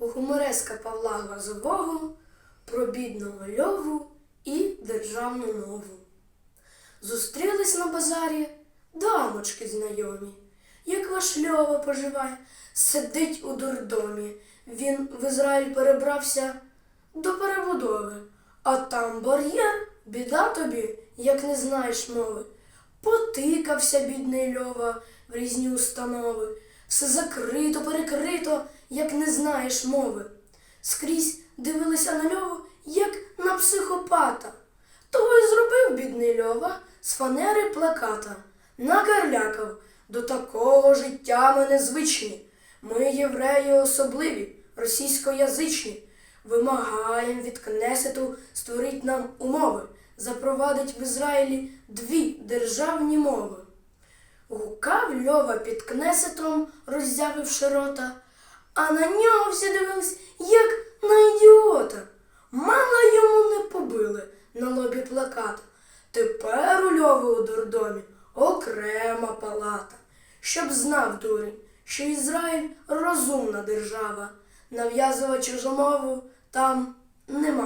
у гумореска Павла Глазового про бідного льову і державну мову. Зустрілись на базарі дамочки знайомі. Як ваш Льова поживає, сидить у дурдомі. Він в Ізраїль перебрався до перебудови, а там бар'єр, біда тобі, як не знаєш мови. Потикався бідний Льова в різні установи. Все закрито, перекрито, як не знаєш мови. Скрізь дивилися на Льову, як на психопата. Того й зробив бідний Льова з фанери плаката. Накарлякав, до такого життя ми незвичні. Ми, євреї, особливі, російськоязичні. Вимагаєм від Кнесету створить нам умови, запровадить в Ізраїлі дві державні мови. Гукав Льова під Кнесетом, роззявивши рота, а на нього всі дивились, як на ідіота. Мало йому не побили на лобі плаката. Тепер у Льови у дурдомі окрема палата. Щоб знав дурень, що Ізраїль розумна держава, нав'язувати чужомову там не мають права.